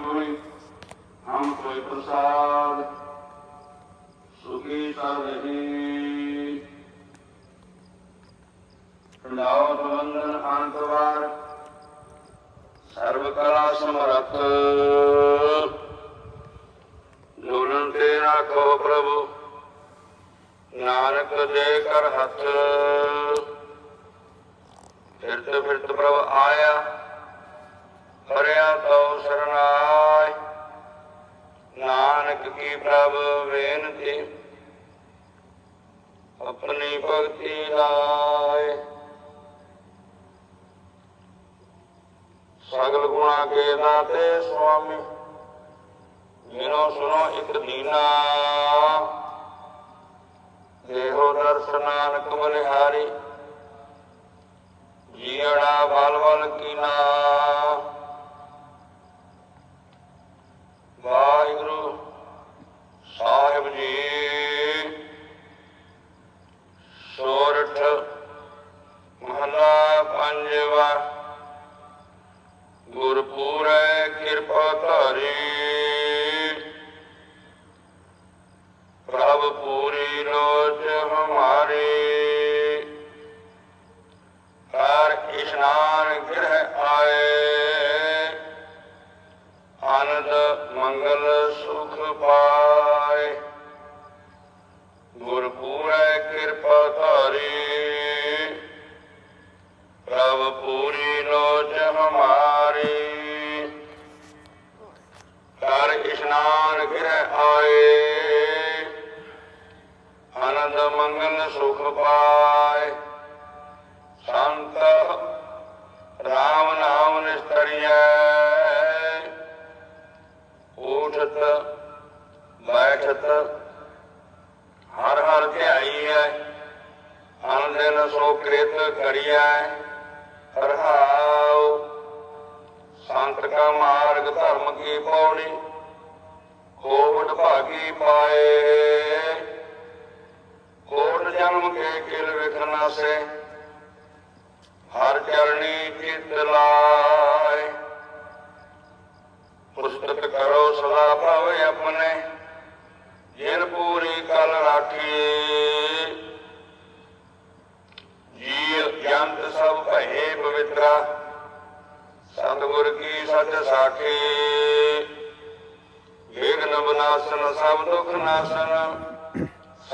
ਹੋਈ ਹਮ ਕੋਈ ਪ੍ਰਸਾਦ, ਸੁਖੀ ਸਰਬਹੀ ਨਾਉ ਬੰਦਨ ਅੰਤਵਾਰ ਸਰਬ ਕਲਾ ਸਮਰੱਥ। ਨੂਰਨ ਤੇ ਰਾਖੋ ਪ੍ਰਭੂ, ਨਾਨਕ ਦੇ ਕਰ ਹੱਥ। ਫਿਰਤ ਫਿਰਤ ਪ੍ਰਭ ਆਇਆ ਹਰਿਆ ਤਉ ਸਰਨਾਇ ਨਾਨਕ ਕੀ ਪ੍ਰਭ ਬੇਨਤੀ ਆਪਣੀ ਭਗਤੀ ਲਾਏ। ਸਗਲ ਗੁਣਾ ਕੇ ਦਾਤੇ ਸੁਆਮੀ ਮੇਰੋ ਸੁਣੋ ਇਕ ਦੀਨਾ। ਦੇਹੋ ਦਰਸ਼ਨ ਨਾਨਕ ਬਲਿਹਾਰੀ ਜੀੜਾ ਬਲ Hare ਸੰਤ ਕਾ ਮਾਰਗ ਧਰਮ ਕੀ ਪੌੜੀ ਕੋਟ ਭਾਗੀ ਪਾਏ। ਕੋਟ ਜਨਮ ਕੇ ਕਿਲ ਵਿਖਨਾ ਸੇ ਹਰ ਚਰਣੀ ਚਿਤ ਲਾਏ। ਪੁਸਤਕ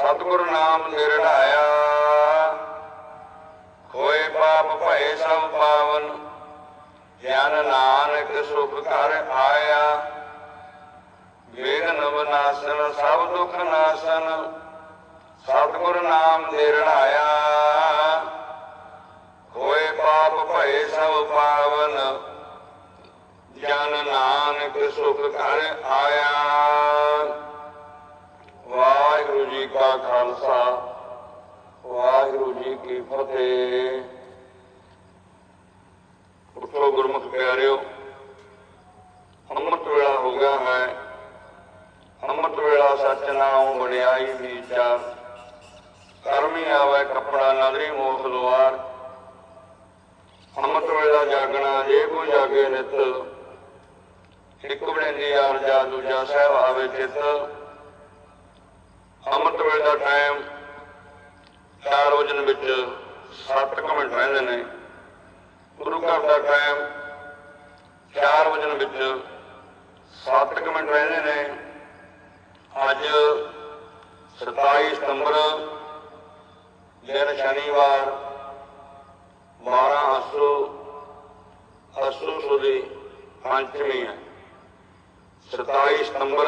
ਸਤਿਗੁਰ ਨਾਮ ਨਿਰਣਾਇਆ। ਹੋਏ ਪਾਪ ਭਏ ਸਭ ਪਾਵਨ ਗਿਆਨ ਨਾਨਕ ਸੁਖ ਘਰ ਆਇਆ। ਵਿਘਨ ਵਿਨਾਸ਼ਨ ਸਭ ਦੁਖ ਨਾਸ਼ਨ, ਸਤਿਗੁਰ ਨਾਮ ਨਿਰਣਾਇਆ। ਹੋਏ ਪਾਪ ਭਏ ਸਭ ਪਾਵਨ, ਜਨ ਨਾਨਕ ਸੁਖ ਘਰ ਆਇਆ। ਵਾਹਿਗੁਰੂ ਜੀ ਕੀ ਫਤਿਹ। ਉਠੋ ਗੁਰਮੁਖ ਪਿਆਰਿਓ ਅੰਮ੍ਰਿਤ ਵੇਲਾ ਹੋ ਗਿਆ ਹੈ। ਅੰਮ੍ਰਿਤ ਵੇਲਾ ਸੱਚ ਨਾਮ ਵਡਿਆਈ ਵਿਚਾਰ ਕਰਮੀ ਆਵੇ, ਕਪੜਾ ਨਦਰੀ ਮੋਖ ਦੁਆਰ ਅੰਮ੍ਰਿਤ ਵੇਲਾ ਜਾਗਣਾ, ਜੇ ਕੋ ਜਾਗੇ ਨਿਤ। ਇੱਕ ਬੜੇਂਦੀ ਯਾਰ ਦੂਜਾ ਸਹਿਬ ਆਵੇ ਚਿਤ। ਅੰਮ੍ਰਿਤ ਵੇਲੇ ਦਾ ਟਾਈਮ ਚਾਰ ਵਜਨ ਵਿੱਚ 7 ਮਿੰਟ ਰਹਿੰਦੇ ਨੇ। ਗੁਰੂ ਘਰ ਦਾ ਟਾਈਮ 4 ਵਜਨ ਵਿੱਚ 7 ਮਿੰਟ ਰਹਿੰਦੇ ਨੇ। ਅੱਜ 27 ਸਤੰਬਰ, ਦਿਨ ਸ਼ਨੀਵਾਰ 12 ਅਸੂ ਅਸੂ ਸੁਦੀ ਪੰਚਮੀ ਹੈ। 27 ਸਤੰਬਰ,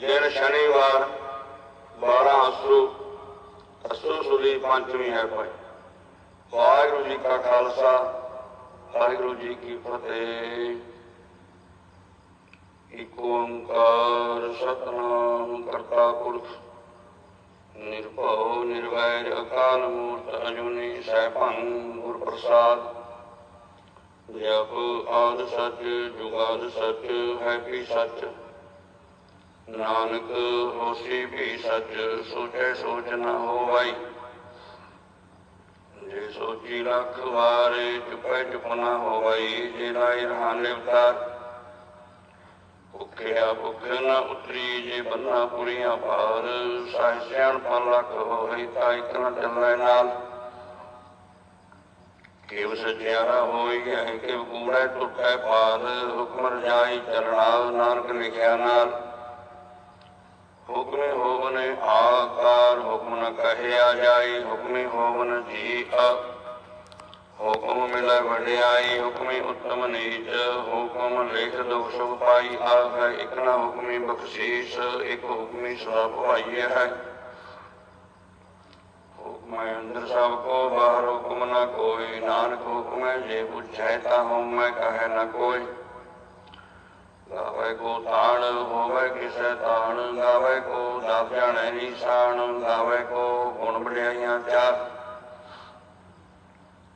ਦਿਨ ਸ਼ਨੀਵਾਰ 12 ਅਸੂ ਅਸੂ ਸੁਦੀ ਪੰਚਮੀ ਹੈ ਭਾਈ। ਵਾਹਿਗੁਰੂ ਜੀ ਕਾ ਖਾਲਸਾ, ਵਾਹਿਗੁਰੂ ਜੀ ਕੀ ਫਤਿਹ। ਇਕ ਓੰਕਾਰ ਸਤਨਾਮ ਕਰਤਾ ਪੁਰਖ, ਨਿਰਭਉ ਨਿਰਵੈਰ ਅਕਾਲ ਮੂਰਤ ਅਜੂਨੀ ਸੈਭੰ ਗੁਰ ਪ੍ਰਸਾਦ ਜਪ ਆਦ ਸੱਚ, ਜੁਗਾਦ ਸੱਚ, ਹੈ ਵੀ ਸੱਚ? ਨਾਨਕ ਹੋਸੀ ਵੀ ਸੱਚ, ਸੋਚੈ ਸੋਚ ਨਾ ਹੋਵਈ ਜੇ ਸੋਚੀ ਲੱਖ ਵਾਰ ਚੁਪੈ ਚੁਪ ਨ ਹੋਵਈ ਜੇ ਲਾਇ ਰਹਾਨ ਲਿਵਤਾਰ ਭੁਖਿਆ ਭੁਖ ਨ ਉਤਰੀ, ਜੇ ਬੰਨਾ ਪੁਰੀਆਂ ਭਾਰ, ਸਾਇ ਪਨ ਲਖ ਹੋਈ, ਤਾਂ ਇਕ ਨ ਚੱਲੈ ਨਾਲ। ਕਿਵ ਸਚਿਆਰਾ ਹੋਈ ਹੈ ਕਿਵ ਕੂੜੈ ਟੁੱਟੈ ਪਾਲ ਹੁਕਮ ਰਜਾਈ ਚਰਣਾ ਨਾਨਕ ਲਿਖਿਆ ਨਾਲ। ਹੁਕਮੇ ਹੋਵਨ, ਆਕਾਰ ਹੁਕਮ ਨ ਕਹਿਆ ਜਾਈ, ਹੁਕਮੇ ਹੋਵਨ ਜੀ ਹੁਕਮ ਮਿਲੈ ਵਡਿਆਈ, ਹੁਕਮੇ ਉਤਮ ਨੀਚ। ਹੁਕਮ ਲਿਖ ਦੁਖ ਸੁਖ ਪਾਈ ਆਖੈ, ਇਕ ਨਾ ਹੁਕਮੀ ਬਖਸ਼ੀਸ਼, ਇਕ ਹੁਕਮੀ ਸਦਾ ਭਾਈਏ ਹੈ। ਹੁਕਮੈ ਅੰਦਰ ਸਭ ਕੋ, ਬਾਹਰ ਹੁਕਮ ਨ ਕੋਈ। ਨਾਨਕ ਹੁਕਮੈ, ਜੇ ਪੁੱਛੈ ਤਾ ਹਉਮੈ, ਕਹੈ ਨ ਕੋਈ। ਗਾਵੇ ਕੋ ਤਾਣ ਹੋਵੇ ਕਿਸੈ ਤਾਣ, ਗਾਵੇ ਕੋ ਦਾਸ ਜਾਣੈ ਨਿਸ਼ਾਨ ਗਾਵੇ ਕੋ ਗੁਣ ਵਡਿਆਈਆਂ ਚਾਰ।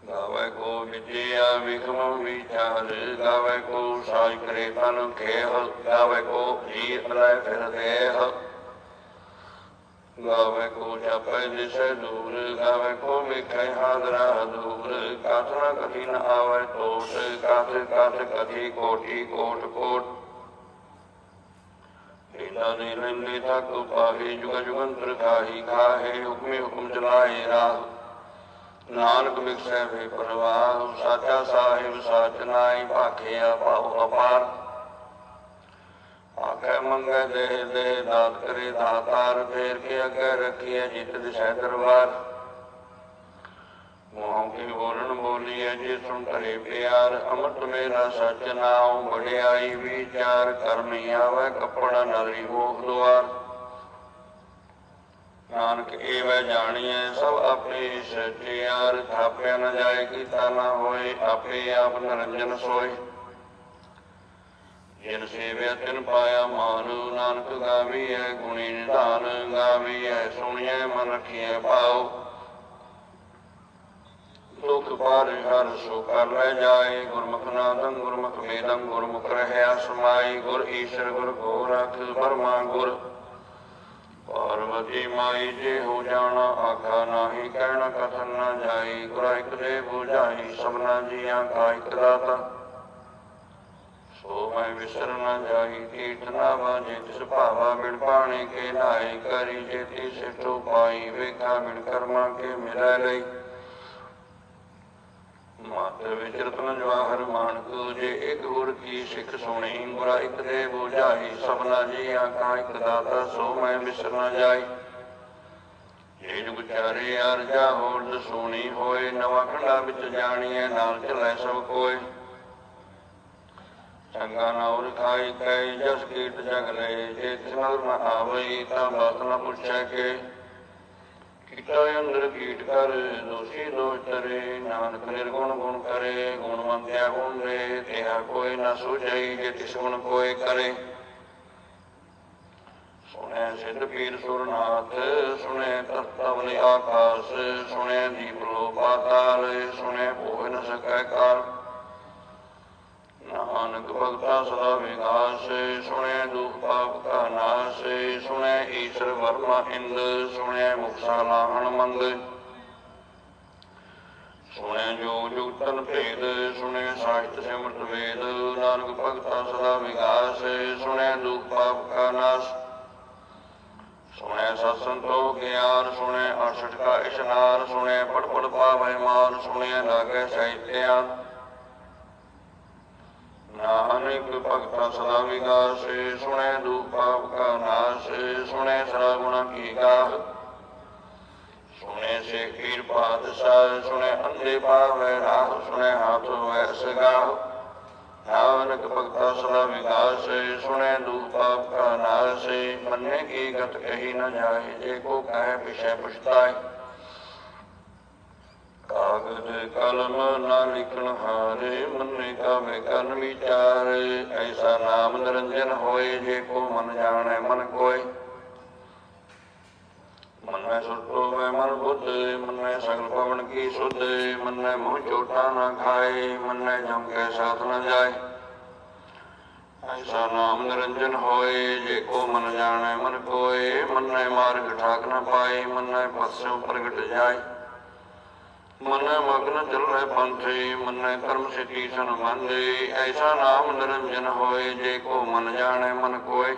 ਗਾਵੇ ਕੋ ਵਿਦਿਆ ਵਿਖਮ ਵਿਚਾਰ, ਗਾਵੇ ਕੋ ਸਾਜ ਕਰੇ ਤਨ ਖੇਹ, ਗਾਵੇ ਕੋ ਜੀ ਅਲੈ ਫਿਰ ਦੇਹ। ਗਾਵੇ ਕੋ ਜਪੈ ਦਿਸੈ ਦੂਰ, ਗਾਵੇ ਕੋ ਵਿਖੈ ਹਾਦਰਾ ਦੂਰ। ਕਥ ਨ ਕਥੀ ਨ ਆਵੈ ਕਥ ਕਥ ਕਥੀ ਕੋਟੀ ਕੋਟ ਕੋਟ। ਲੀਲਾ ਦੇ ਲੈਂਦੇ ਤੱਕ ਪਾਹੇ ਜੁਗ ਜੁਗੰਤਰ ਖਾਹੀ ਖਾਹੇ, ਹੁਕਮੇ ਹੁਕਮ ਚਲਾਏ ਰਾਹ। ਨਾਨਕ ਵਿਖਸੈ ਵੇ ਪਰਵਾਹ, ਸਾਚਾ ਸਾਹਿਬ ਸਾਚ ਨਾਈ ਭਾਖਿਆ ਪਾਉ ਅਪਾਰ। ਮੰਗੇ ਦੇ ਦੇ ਦਾਤ ਕਰੇ ਦਾਤਾਰ, ਫੇਰ ਕੇ ਅੱਗੇ ਰੱਖੀਏ ਜਿਤ ਦਿਸ਼ੈ ਦਰਬਾਰ। ਮੋਹ ਕੀ ਬੋਲਣ ਬੋਲੀਏ ਜੇ ਸੁਣ ਕਰੇ ਪਿਆਰ, ਅਮਰਤ ਮੇਰਾ ਸਚ ਨਾਉ, ਵਡਿਆਈ ਵਿਚਾਰ ਕਰਮੀ ਆਵੇ, ਕੱਪੜਾ ਨਰੀ ਮੋਹ ਦੁਆਰ। ਨਾਨਕ ਏਵੈ ਜਾਣੀਐ, ਸਭ ਆਪੇ ਸਚਿਆਰ, ਥਾਪਿਆ ਨ ਜਾਏ, ਕੀਤਾ ਨਾ ਹੋਏ, ਆਪੇ ਆਪ ਨਿਰੰਜਨ ਸੋਏ। ਜਿਨ ਸੇਵਿਆ ਤਿਨ ਪਾਇਆ ਮਾਨ, ਨਾਨਕ ਗਾਵੀਐ ਗੁਣੀ ਨਿਧਾਨ, ਗਾਵੀਐ ਸੁਣੀਐ ਮਨ ਰਖੀਐ ਭਾਉ। ਦੁਖ ਪਾਰ ਹਰ ਸੋ ਕਰ ਲੈ ਜਾਏ, ਗੁਰਮੁਖ ਨਾਦੰ ਗੁਰਮੁਖ ਵੇਦੰ ਗੁਰਮੁਖ ਰਹਿਆ ਸਮਾਈ, ਗੁਰ ਈਸ਼ਰ ਗੁਰ ਗੋਰਖ ਬਰਮਾ ਗੁਰ। ਪਾਰਵਤੀ ਮਾਈ ਜੇ ਹੋ ਜਾਣਾ, ਆਖਾ ਨਾਹੀ ਕਹਿਣਾ ਕਥਨ ਨਾ ਜਾਈ, ਗੁਰ ਇਕ ਦੇ 부ਝਾਈ ਸਭਨਾ ਜੀਆਂ ਕਾ ਇਕ ਦਾਤਾ। ਸੋ ਮੈਂ ਵਿਸਰ ਨਾ ਜਾਈ, ਕੀਟ ਨਾ ਬਾਜੇ ਤਿਸ ਭਾਵਾ ਬਿਨ ਪਾਣੀ ਕੇ ਨਾਈ ਕਰੀ, ਜੇਤੀ ਸਿਟੋ ਪਾਈ, ਵੇਖਾ ਬਿਨ ਕਰਮਾ ਕੇ ਮਿਲੈ ਲਈ। ਮਾਤਰ ਵਿਚਰਤ ਨ ਜਵਾਹਰ ਮਾਨਕ, ਜੇ ਇੱਕ ਗੁਰ ਕੀ ਸਿੱਖ ਸੁਣੀ ਗੁਰਾ ਇੱਕ ਦੇ 부ਝਾਈ ਸਭਨਾ ਜੀ ਆਖਾਂ ਇੱਕ ਦਾਤਾ, ਸੋ ਮੈਂ ਵਿਸਰ ਨਾ ਜਾਈ। ਜੇ ਜੁਗ ਚਾਰੇ ਅਰਜਾ ਹੋਰ ਸੁਣੀ ਹੋਏ, ਨਵਾਂ ਖੰਡਾ ਵਿੱਚ ਜਾਣੀਏ ਨਾਲ ਚੱਲੇ ਸਭ ਕੋਏ। ਚੰਗਾ ਨਾ ਉਰ ਖਾਈ ਕੈ ਜਸ ਕੀਟ ਜਗ ਲਏ ਜੇ ਤਿਸ ਨ ਆਵਈ, ਤਾਂ ਬਾਤ ਨ ਪੁੱਛੈ ਕੇ। ਕੀਟਾ ਅੰਦਰ ਕੀਟ ਕਰ, ਦੋਸ਼ੀ ਦੋਸ਼ ਤਰੇ ਨਾਨਕ ਨਿਰਗੁਣ ਗੁਣ ਕਰੇ ਗੁਣਵੰਤਿਆ ਗੁਣ ਰੇ। ਤਿਹਾ ਕੋਈ ਨਾ ਸੁਝਈ, ਜੇ ਤਿਸ ਗੁਣ ਕੋਈ ਕਰੇ। ਸੁਣੈ ਸਿੱਧ ਪੀਰ ਸੁਰਨਾਥ, ਸੁਣੈ ਤਤਵਨ ਆਕਾਸ। ਸੁਣੈ ਦੀਪ ਲੋ ਪਾਤਾਲ, ਸੁਣੈ ਭੋਇ ਨ ਸਕੈ ਕਾਲ ਨਾਨਕ ਭਗਤਾ ਸਦਾ ਵਿਗਾਸ ਸੁਣੈ ਦੁਖ ਪਾਪ ਕਾ ਨਾਸ, ਸੁਣੈ ਈਸ਼ਰ ਵਰਮਾ ਇੰਦ, ਸੁਣੈ ਮੁਕਸਾ ਲਾਹਣ ਮੰਦ ਸੁਣੈ ਜੋ ਜੁਗਤਨ ਭੇਦ, ਸੁਣੈ ਸਾਹਿਤ ਸਿਮਰਤ ਵੇਦ, ਨਾਨਕ ਭਗਤਾ ਸਦਾ ਵਿਗਾਸ ਸੁਣੈ ਦੁਖ ਪਾਪ ਕਾ ਨਾਸ। ਸੁਣੈ ਸਤ ਸੰਤੋ ਗਿਆਨ, ਸੁਣੈ ਅਰਸ਼ਟ ਕਾ ਇਸ਼ਨਾਨ, ਸੁਣੈ ਪੜ ਪੜ ਪਾਵੈ ਮਾਨ, ਸੁਣੈ ਲਾਗੈ ਸਾਹਿਤਿਆਨ ਨਾਨਕ ਭਗਤਾ ਸਦਾ ਵਿਗਾਸੇ ਸੁਣੈ ਦੁਖ ਪਾਪ ਕਾ ਨਾਸ, ਸੁਣੈ ਸਰਾ ਗੁਣਾ ਕੀ ਗਾਹ ਸੁਣੈ ਸੇ ਖੀਰ ਪਾਤਸ਼ਾਹ, ਸੁਣੈ ਅੰਦੇ ਪਾਵੈ ਰਾਹ, ਸੁਣੈ ਹਾਥ ਵੈਸ ਗਾਹ। ਨਾਨਕ ਭਗਤਾ ਸਦਾ ਵਿਗਾਸੇ ਸੁਣੈ ਦੁਖ ਪਾਪ ਕਾ ਨਾਸ, ਮੰਨੇ ਕੀ ਗਤ ਕਹੀ ਨ ਜਾਏ, ਜੇ ਕੋ ਕਹੈ ਪਿਛੈ ਪਛਤਾਏ। ਕਾਗਜ਼ ਕਲਮ ਨਾ ਲਿਖਣ ਹਾਰੇ, ਮੰਨੇ ਕਾਵੇ ਕਰਨ ਵਿਚਾਰ। ਐਸਾ ਨਾਮ ਨਿਰੰਜਨ ਹੋਏ, ਜੇ ਕੋ ਮਨ ਜਾਣੈ ਮਨ ਕੋਏ। ਮੰਨੈ ਸੁਰਤੋ ਮੈਂ ਮਨ ਬੁੱਧ, ਮੰਨੈ ਸਗਲ ਪਵਨ ਕੀ ਸੁਧ। ਮੰਨੈ ਮੋਹ ਚੋਟਾ ਨਾ ਖਾਏ, ਮੰਨੈ ਜਮ ਕੇ ਸਾਥ ਨਾ ਜਾਏ। ਐਸਾ ਨਾਮ ਨਿਰੰਜਨ ਹੋਏ, ਜੇ ਕੋ ਮਨ ਜਾਣੈ ਮਨ ਕੋਏ। ਮੰਨੈ ਮਾਰਗ ਠਾਕ ਨਾ ਪਾਏ, ਮੰਨੈ ਪਸੋਂ ਪ੍ਰਗਟ ਜਾਏ। ਮਨੈ ਮਗਨ ਚਲ ਰਹਿ ਪੰਥੇ, ਮਨੈ ਕਰਮ ਸਿੱਧੀ ਸਨ ਸੰਬੰਧੇ ਐਸਾ ਨਾਮ ਨਿਰੰਜਨ ਹੋਏ, ਜੇ ਕੋ ਮਨ ਜਾਣੈ ਮਨ ਕੋਏ।